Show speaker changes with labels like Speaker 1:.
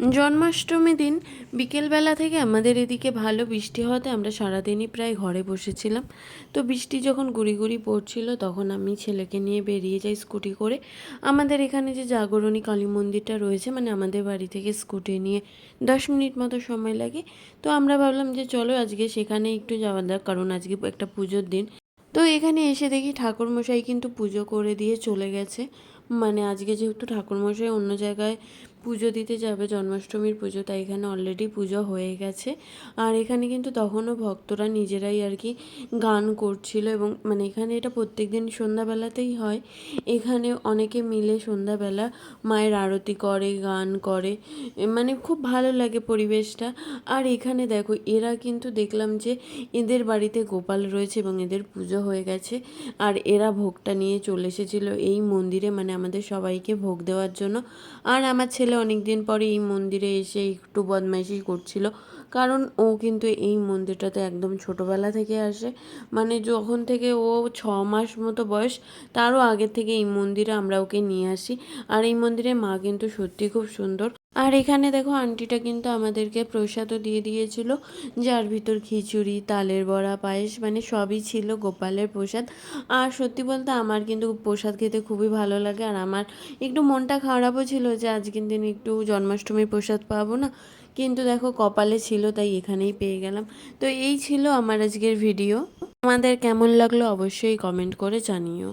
Speaker 1: জন্মাষ্টমী দিন বিকেলবেলা থেকে আমাদের এদিকে ভালো বৃষ্টি হওয়াতে আমরা সারাদিনই প্রায় ঘরে বসেছিলাম। তো বৃষ্টি যখন গুড়ি গুড়ি পড়ছিল, তখন আমি ছেলেকে নিয়ে বেরিয়ে যাই স্কুটি করে। আমাদের এখানে যে জাগরণী কালী মন্দিরটা রয়েছে মানে আমাদের বাড়ি থেকে স্কুটি নিয়ে দশ মিনিট মতো সময় লাগে। তো আমরা ভাবলাম যে চলো আজকে সেখানে একটু যাওয়া যাক, কারণ আজকে একটা পুজোর দিন। তো এখানে এসে দেখি ঠাকুরমশাই কিন্তু পুজো করে দিয়ে চলে গেছে। মানে আজকে যেহেতু ঠাকুরমশাই অন্য জায়গায় পুজো দিতে যাবে, জন্মাষ্টমীর পুজো, তাই এখানে অলরেডি পুজো হয়ে গেছে। আর এখানে কিন্তু তখনও ভক্তরা নিজেরাই আর কি গান করছিল এবং মানে এখানে এটা প্রত্যেক দিন সন্ধ্যাবেলাতেই হয়। এখানে অনেকে মিলে সন্ধ্যাবেলা মায়ের আরতি করে, গান করে। মানে খুব ভালো লাগে পরিবেশটা। আর এখানে দেখো, এরা কিন্তু দেখলাম যে এদের বাড়িতে গোপাল রয়েছে এবং এদের পুজো হয়ে গেছে। আর এরা ভোগটা নিয়ে চলে এসেছিল এই মন্দিরে মানে আমাদের সবাইকে ভোগ দেওয়ার জন্য। আর আমার ছেলে অনেক দিন পরে এই মন্দিরে এসে একটু বদমাইশি করছিল। কারণ ও কিন্তু এই মন্দিরটাতে একদম ছোটোবেলা থেকে আসে। মানে যখন থেকে ও ছ মাস মতো বয়স, তারও আগে থেকে এই মন্দিরে আমরা ওকে নিয়ে আসি। আর এই মন্দিরে মা কিন্তু সত্যি খুব সুন্দর। আর এখানে দেখো আন্টিটা কিন্তু আমাদেরকে প্রসাদও দিয়ে দিয়েছিল, যার ভিতর খিচুড়ি, তালের বড়া, পায়েস মানে সবই ছিল গোপালের প্রসাদ। আর সত্যি বলতে আমার কিন্তু প্রসাদ খেতে খুবই ভালো লাগে, আর আমার একটু মনটা খারাপও ছিল যে আজকের দিন একটু জন্মাষ্টমীর প্রসাদ পাবো না। কিন্তু দেখো কপালে ছিল, তাই এখানেই পেয়ে গেলাম। তো এই ছিল আমার আজকের ভিডিও। আমাদের কেমন লাগল অবশ্যই কমেন্ট করে জানিও।